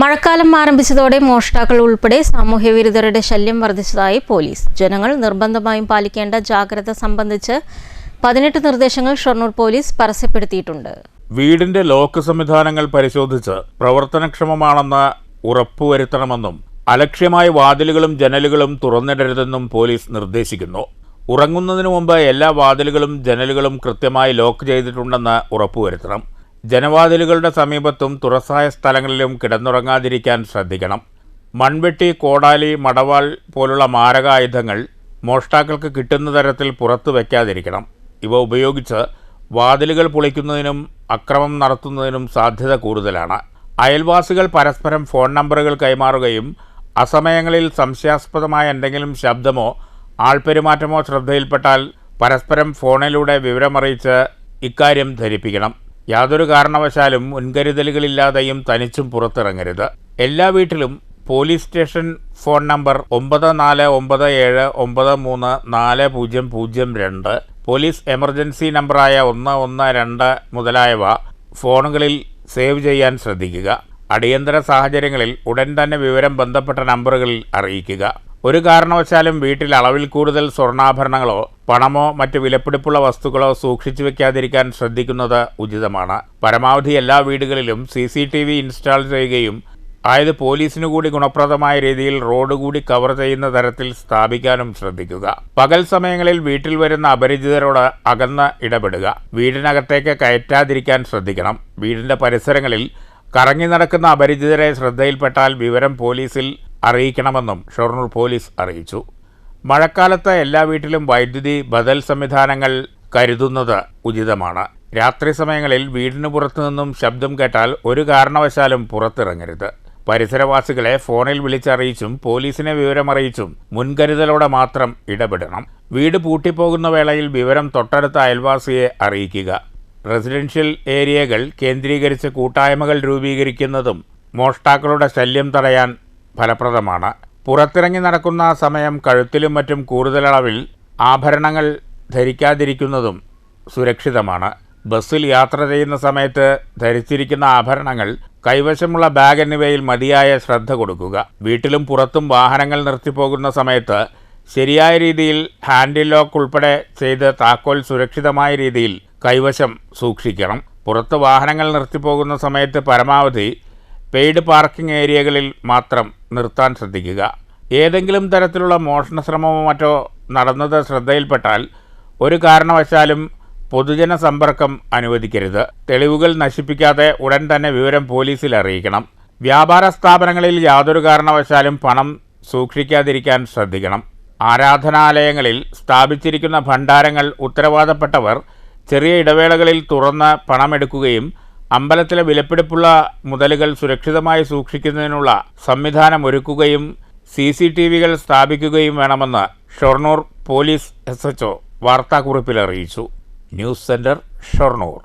മഴക്കാലം ആരംഭിച്ചതോടെ മോഷ്ടാക്കൾ ഉൾപ്പെടെ സാമൂഹ്യവിരുദ്ധരുടെ ശല്യം വർദ്ധിച്ചതായി പോലീസ്. ജനങ്ങൾ നിർബന്ധമായും പാലിക്കേണ്ട ജാഗ്രത സംബന്ധിച്ച് പതിനെട്ട് നിർദ്ദേശങ്ങൾ ഷൊർണൂർ പോലീസ് പരസ്യപ്പെടുത്തിയിട്ടുണ്ട്. വീടിന്റെ ലോക്ക് സംവിധാനങ്ങൾ പരിശോധിച്ച് പ്രവർത്തനക്ഷമമാണെന്ന് ഉറപ്പുവരുത്തണമെന്നും അലക്ഷ്യമായ വാതിലുകളും ജനലുകളും തുറന്നിടരുതെന്നും പോലീസ് നിർദ്ദേശിക്കുന്നു. ഉറങ്ങുന്നതിനു മുമ്പ് എല്ലാ വാതിലുകളും ജനലുകളും കൃത്യമായി ലോക്ക് ചെയ്തിട്ടുണ്ടെന്ന് ഉറപ്പുവരുത്തണം. ജനവാതിലുകളുടെ സമീപത്തും തുറസായ സ്ഥലങ്ങളിലും കിടന്നുറങ്ങാതിരിക്കാൻ ശ്രദ്ധിക്കണം. മൺവെട്ടി കോടാലി മടവാൾ പോലുള്ള മാരകായുധങ്ങൾ മോഷ്ടാക്കൾക്ക് കിട്ടുന്ന തരത്തിൽ പുറത്തു വയ്ക്കാതിരിക്കണം. ഇവ ഉപയോഗിച്ച് വാതിലുകൾ പൊളിക്കുന്നതിനും അക്രമം നടത്തുന്നതിനും സാധ്യത കൂടുതലാണ്. അയൽവാസികൾ പരസ്പരം ഫോൺ നമ്പറുകൾ കൈമാറുകയും അസമയങ്ങളിൽ സംശയാസ്പദമായ എന്തെങ്കിലും ശബ്ദമോ ആൾപെരുമാറ്റമോ ശ്രദ്ധയിൽപ്പെട്ടാൽ പരസ്പരം ഫോണിലൂടെ വിവരമറിയിച്ച് ഇക്കാര്യം ധരിപ്പിക്കണം. യാതൊരു കാരണവശാലും മുൻകരുതലുകളില്ലാതെയും തനിച്ചും പുറത്തിറങ്ങരുത്. എല്ലാ വീട്ടിലും പോലീസ് സ്റ്റേഷൻ ഫോൺ നമ്പർ ഒമ്പത് നാല് ഒമ്പത് ഏഴ് ഒമ്പത് മൂന്ന് നാല് പൂജ്യം പൂജ്യം രണ്ട് പോലീസ് എമർജൻസി നമ്പറായ ഒന്ന് ഒന്ന് രണ്ട് മുതലായവ ഫോണുകളിൽ സേവ് ചെയ്യാൻ ശ്രദ്ധിക്കുക. അടിയന്തര സാഹചര്യങ്ങളിൽ ഉടൻ തന്നെ വിവരം ബന്ധപ്പെട്ട നമ്പറുകളിൽ അറിയിക്കുക. ഒരു കാരണവശാലും വീട്ടിൽ അളവിൽ കൂടുതൽ സ്വർണാഭരണങ്ങളോ പണമോ മറ്റ് വിലപിടിപ്പുള്ള വസ്തുക്കളോ സൂക്ഷിച്ചു വെക്കാതിരിക്കാൻ ശ്രദ്ധിക്കുന്നത് ഉചിതമാണ്. പരമാവധി എല്ലാ വീടുകളിലും C C T V install ചെയ്യുകയും ആയത് പോലീസിനു കൂടി ഗുണപ്രദമായ രീതിയിൽ റോഡ് കൂടി കവർ ചെയ്യുന്ന തരത്തിൽ സ്ഥാപിക്കാനും ശ്രദ്ധിക്കുക. പകൽ സമയങ്ങളിൽ വീട്ടിൽ വരുന്ന അപരിചിതരോട് അകന്ന് ഇടപെടുക. വീടിനകത്തേക്ക് കയറ്റാതിരിക്കാൻ ശ്രദ്ധിക്കണം. വീടിന്റെ പരിസരങ്ങളിൽ കറങ്ങി നടക്കുന്ന അപരിചിതരെ ശ്രദ്ധയിൽപ്പെട്ടാൽ വിവരം പോലീസിൽ അറിയിക്കണമെന്നും ഷൊർണൂർ പോലീസ് അറിയിച്ചു. മഴക്കാലത്ത് എല്ലാ വീട്ടിലും വൈദ്യുതി ബദൽ സംവിധാനങ്ങൾ കരുതുന്നത് ഉചിതമാണ്. രാത്രി സമയങ്ങളിൽ വീടിന് പുറത്തു നിന്നും ശബ്ദം കേട്ടാൽ ഒരു കാരണവശാലും പുറത്തിറങ്ങരുത്. പരിസരവാസികളെ ഫോണിൽ വിളിച്ചറിയിച്ചും പോലീസിനെ വിവരമറിയിച്ചും മുൻകരുതലോടെ മാത്രം ഇടപെടണം. വീട് പൂട്ടിപ്പോകുന്ന വേളയിൽ വിവരം തൊട്ടടുത്ത അയൽവാസിയെ അറിയിക്കുക. റെസിഡൻഷ്യൽ ഏരിയകൾ കേന്ദ്രീകരിച്ച് കൂട്ടായ്മകൾ രൂപീകരിക്കുന്നതും മോഷ്ടാക്കളുടെ ശല്യം തടയാൻ ഫലപ്രദമാണ്. പുറത്തിറങ്ങി നടക്കുന്ന സമയം കഴുത്തിലും മറ്റും കൂടുതലളവിൽ ആഭരണങ്ങൾ ധരിക്കാതിരിക്കുന്നതും സുരക്ഷിതമാണ്. ബസ്സിൽ യാത്ര ചെയ്യുന്ന സമയത്ത് ധരിച്ചിരിക്കുന്ന ആഭരണങ്ങൾ കൈവശമുള്ള ബാഗ് എന്നിവയിൽ മതിയായ ശ്രദ്ധ കൊടുക്കുക. വീട്ടിലും പുറത്തും വാഹനങ്ങൾ നിർത്തിപ്പോകുന്ന സമയത്ത് ശരിയായ രീതിയിൽ ഹാൻഡിൽ ലോക്ക് ഉൾപ്പെടെ ചെയ്ത് താക്കോൽ സുരക്ഷിതമായ രീതിയിൽ കൈവശം സൂക്ഷിക്കണം. പുറത്ത് വാഹനങ്ങൾ നിർത്തിപ്പോകുന്ന സമയത്ത് പരമാവധി പെയ്ഡ് പാർക്കിംഗ് ഏരിയകളിൽ മാത്രം നിർത്താൻ ശ്രദ്ധിക്കുക. ഏതെങ്കിലും തരത്തിലുള്ള മോഷണ ശ്രമമോ മറ്റോ നടന്നത് ശ്രദ്ധയിൽപ്പെട്ടാൽ ഒരു കാരണവശാലും പൊതുജന സമ്പർക്കം അനുവദിക്കരുത്. തെളിവുകൾ നശിപ്പിക്കാതെ ഉടൻ തന്നെ വിവരം പോലീസിൽ അറിയിക്കണം. വ്യാപാര സ്ഥാപനങ്ങളിൽ യാതൊരു കാരണവശാലും പണം സൂക്ഷിക്കാതിരിക്കാൻ ശ്രദ്ധിക്കണം. ആരാധനാലയങ്ങളിൽ സ്ഥാപിച്ചിരിക്കുന്ന ഭണ്ഡാരങ്ങൾ ഉത്തരവാദപ്പെട്ടവർ ചെറിയ ഇടവേളകളിൽ തുറന്ന് പണമെടുക്കുകയും അമ്പലത്തിലെ വിലപിടിപ്പുള്ള മുതലുകൾ സുരക്ഷിതമായി സൂക്ഷിക്കുന്നതിനുള്ള സംവിധാനം ഒരുക്കുകയും സി സി ടി വികൾ സ്ഥാപിക്കുകയും വേണമെന്ന് Shoranur police S H O വാർത്താക്കുറിപ്പിൽ അറിയിച്ചു. News centre Shoranur.